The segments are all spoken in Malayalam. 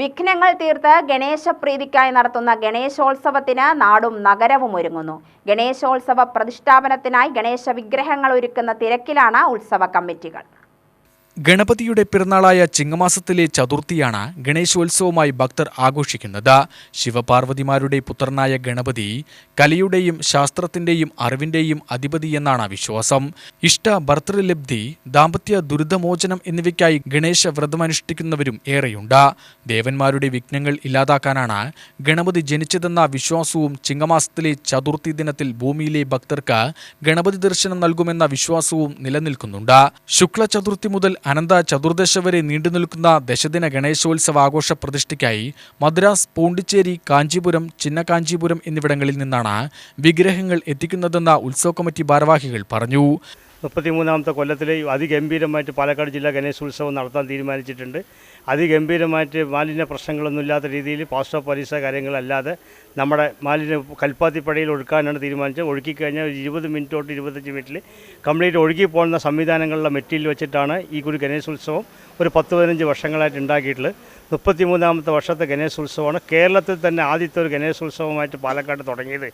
വിഘ്നങ്ങൾ തീർത്ത് ഗണേശപ്രീതിക്കായി നടത്തുന്ന ഗണേശോത്സവത്തിന് നാടും നഗരവും ഒരുങ്ങുന്നു. ഗണേശോത്സവ പ്രതിഷ്ഠാപനത്തിനായി ഗണേശ വിഗ്രഹങ്ങൾ ഒരുക്കുന്ന തിരക്കിലാണ് ഉത്സവ കമ്മിറ്റികൾ. ഗണപതിയുടെ പിറന്നാളായ ചിങ്ങമാസത്തിലെ ചതുർത്ഥിയാണ് ഗണേശോത്സവമായി ഭക്തർ ആഘോഷിക്കുന്നത്. ശിവപാർവതിമാരുടെ പുത്രനായ ഗണപതി കലയുടെയും ശാസ്ത്രത്തിന്റെയും അറിവിന്റെയും അധിപതി എന്നാണ് വിശ്വാസം. ഇഷ്ട ഭർത്തൃലബ്ധി ദാമ്പത്യ ദുരിതമോചനം എന്നിവയ്ക്കായി ഗണേശ വ്രതമനുഷ്ഠിക്കുന്നവരും ഏറെയുണ്ട്. ദേവന്മാരുടെ വിഘ്നങ്ങൾ ഇല്ലാതാക്കാനാണ് ഗണപതി ജനിച്ചതെന്ന വിശ്വാസവും ചിങ്ങമാസത്തിലെ ചതുർത്ഥി ദിനത്തിൽ ഭൂമിയിലെ ഭക്തർക്ക് ഗണപതി ദർശനം നൽകുമെന്ന വിശ്വാസവും നിലനിൽക്കുന്നുണ്ട്. ശുക്ല ചതുർത്ഥി മുതൽ അനന്ത ചതുർദശ വരെ നീണ്ടുനിൽക്കുന്ന ദശദിന ഗണേശോത്സവ ആഘോഷ പ്രതിഷ്ഠയ്ക്കായി മദ്രാസ് പോണ്ടിച്ചേരി കാഞ്ചീപുരം ചിന്നകാഞ്ചീപുരം എന്നിവിടങ്ങളിൽ നിന്നാണ് വിഗ്രഹങ്ങൾ എത്തിക്കുന്നതെന്ന ഉത്സവ കമ്മിറ്റി ഭാരവാഹികൾ പറഞ്ഞു. മുപ്പത്തിമൂന്നാമത്തെ കൊല്ലത്തിൽ അതിഗംഭീരമായിട്ട് പാലക്കാട് ജില്ലാ ഗണേശോത്സവം നടത്താൻ തീരുമാനിച്ചിട്ടുണ്ട്. അതിഗംഭീരമായിട്ട് മാലിന്യ പ്രശ്നങ്ങളൊന്നും ഇല്ലാത്ത രീതിയിൽ പാസ്റ്റോ പരീക്ഷ കാര്യങ്ങളല്ലാതെ നമ്മുടെ മാലിന്യ കൽപ്പാത്തിപ്പടയിൽ ഒഴുക്കാനാണ് തീരുമാനിച്ചത്. ഒഴുക്കിക്കഴിഞ്ഞാൽ ഒരു ഇരുപത് മിനിറ്റ് തൊട്ട് ഇരുപത്തഞ്ച് മിനിറ്റിൽ കംപ്ലീറ്റ് ഒഴുകി പോകുന്ന സംവിധാനങ്ങളുടെ മെറ്റീരിയൽ വെച്ചിട്ടാണ് ഈ ഒരു ഗണേശോത്സവം ഒരു പത്ത് പതിനഞ്ച് വർഷങ്ങളായിട്ട് ഉണ്ടാക്കിയിട്ടുള്ളത്. മുപ്പത്തിമൂന്നാമത്തെ വർഷത്തെ ഗണേശോത്സവമാണ് കേരളത്തിൽ തന്നെ ആദ്യത്തെ ഒരു ഗണേശോത്സവമായിട്ട് പാലക്കാട് തുടങ്ങിയത്.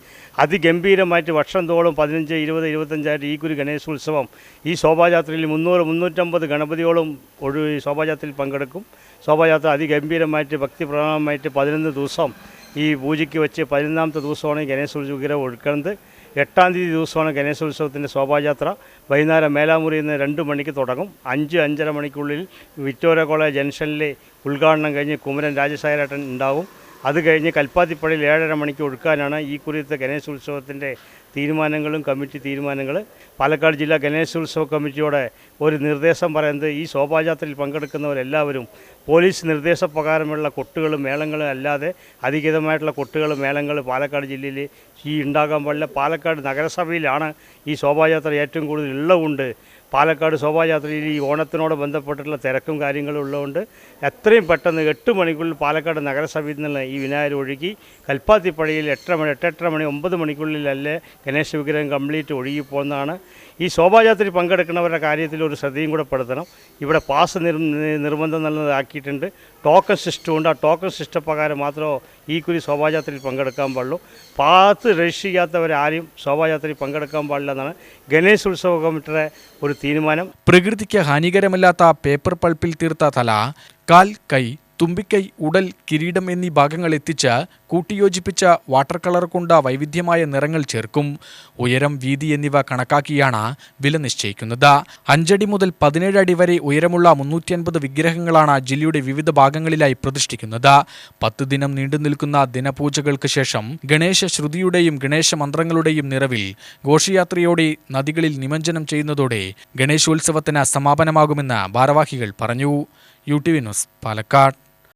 അതിഗംഭീരമായിട്ട് വർഷം തോറും പതിനഞ്ച് ഇരുപത് ഇരുപത്തഞ്ചായിട്ട് ഈ ഒരു ഗണേശോത്സവം ഈ ശോഭായാത്രയിൽ മുന്നൂറ് മുന്നൂറ്റമ്പത് ഗണപതിയോളം ഒരു ശോഭായാത്രയിൽ പങ്കെടുക്കും. ശോഭായാത്ര അതിഗംഭീരമായിട്ട് ഭക്തിപ്രധാനമായിട്ട് പതിനൊന്ന് ദിവസം ഈ പൂജയ്ക്ക് വെച്ച് പതിനൊന്നാമത്തെ ദിവസമാണ് ഈ ഗണേശോത്സവ വിഗ്രഹം ഒഴുക്കുന്നത് എട്ടാം തീയതി ദിവസമാണ് ഗണേശോത്സവത്തിന്റെ ശോഭായാത്ര. വൈകുന്നേരം മേലാമുറിയിൽ നിന്ന് രണ്ട് മണിക്ക് തുടങ്ങും. അഞ്ച് അഞ്ചര മണിക്കുള്ളിൽ വിക്ടോറിയ കോളേജ് ജംഗ്ഷനിലെ ഉദ്ഘാടനം കഴിഞ്ഞ് കുമരൻ രാജശേഖരേട്ടൻ ഉണ്ടാവും. അത് കഴിഞ്ഞ് കൽപ്പാത്തിപ്പടിയിൽ ഏഴര മണിക്ക് ഒഴുക്കാനാണ് ഈ കുറിയത്തെ ഗണേശോത്സവത്തിന്റെ തീരുമാനങ്ങളും കമ്മിറ്റി തീരുമാനങ്ങൾ. പാലക്കാട് ജില്ലാ ഗണേശോത്സവ കമ്മിറ്റിയോടെ ഒരു നിർദ്ദേശം പറയുന്നത് ഈ ശോഭായാത്രയിൽ പങ്കെടുക്കുന്നവരെല്ലാവരും പോലീസ് നിർദ്ദേശപ്രകാരമുള്ള കൊട്ടുകളും മേളങ്ങളും അല്ലാതെ അധികൃതമായിട്ടുള്ള കൊട്ടുകളും മേളങ്ങൾ പാലക്കാട് ജില്ലയിൽ ഈ ഉണ്ടാകാൻ പാടില്ല. പാലക്കാട് നഗരസഭയിലാണ് ഈ ശോഭായാത്ര ഏറ്റവും കൂടുതൽ ഉള്ളതുകൊണ്ട് പാലക്കാട് ശോഭായാത്രയിൽ ഈ ഓണത്തിനോട് ബന്ധപ്പെട്ടിട്ടുള്ള തിരക്കും കാര്യങ്ങളും ഉള്ളതുകൊണ്ട് എത്രയും പെട്ടെന്ന് എട്ട് മണിക്കുള്ളിൽ പാലക്കാട് നഗരസഭയിൽ നിന്നുള്ള ഈ വിനായകർ ഒഴുകി കൽപ്പാത്തിപ്പഴയിൽ എട്ടര മണി എട്ടെട്ടര മണി ഒമ്പത് മണിക്കുള്ളിലല്ലേ ഗണേശ വിഗ്രഹം കംപ്ലീറ്റ് ഒഴുകി പോകുന്നതാണ്. ഈ ശോഭായാത്രയിൽ പങ്കെടുക്കുന്നവരുടെ കാര്യത്തിൽ ഒരു ശ്രദ്ധയും കൂടെ പെടുത്തണം. ഇവിടെ പാസ് നിർ നിർബന്ധം നല്ലതാക്കിയിട്ടുണ്ട് ടോക്കൺ സിസ്റ്റം ഉണ്ട്. ആ ടോക്കൺ സിസ്റ്റം പ്രകാരം മാത്രമേ ഈ കുരി ശോഭായാത്രയിൽ പങ്കെടുക്കാൻ പാടുള്ളൂ. പാത്ത് രജിസ്റ്റർ ചെയ്യാത്തവരാരും ശോഭായാത്രയിൽ പങ്കെടുക്കാൻ പാടില്ല എന്നാണ് ഗണേശ് ഉത്സവ കമ്മിറ്റിയുടെ ഒരു തീരുമാനം. പ്രകൃതിക്ക് ഹാനികരമല്ലാത്ത പേപ്പർ പൾപ്പിൽ തീർത്ത തല കാൽ കൈ തുമ്പിക്കൈ ഉടൽ കിരീടം എന്നീ ഭാഗങ്ങൾ എത്തിച്ച് കൂട്ടിയോജിപ്പിച്ച വാട്ടർ കളർ കൊണ്ട് വൈവിധ്യമായ നിറങ്ങൾ ചേർക്കും. ഉയരം വീതി എന്നിവ കണക്കാക്കിയാണ് വില നിശ്ചയിക്കുന്നത്. അഞ്ചടി മുതൽ പതിനേഴ് അടി വരെ ഉയരമുള്ള മുന്നൂറ്റി അൻപത് വിഗ്രഹങ്ങളാണ് ജില്ലയുടെ വിവിധ ഭാഗങ്ങളിലായി പ്രതിഷ്ഠിക്കുന്നത്. പത്ത് ദിനം നീണ്ടു നിൽക്കുന്ന ദിനപൂജകൾക്ക് ശേഷം ഗണേശ ശ്രുതിയുടെയും ഗണേശ മന്ത്രങ്ങളുടെയും നിറവിൽ ഘോഷയാത്രയോടെ നദികളിൽ നിമഞ്ജനം ചെയ്യുന്നതോടെ ഗണേശോത്സവത്തിന് സമാപനമാകുമെന്ന് ഭാരവാഹികൾ പറഞ്ഞു. U T V news Palakkad.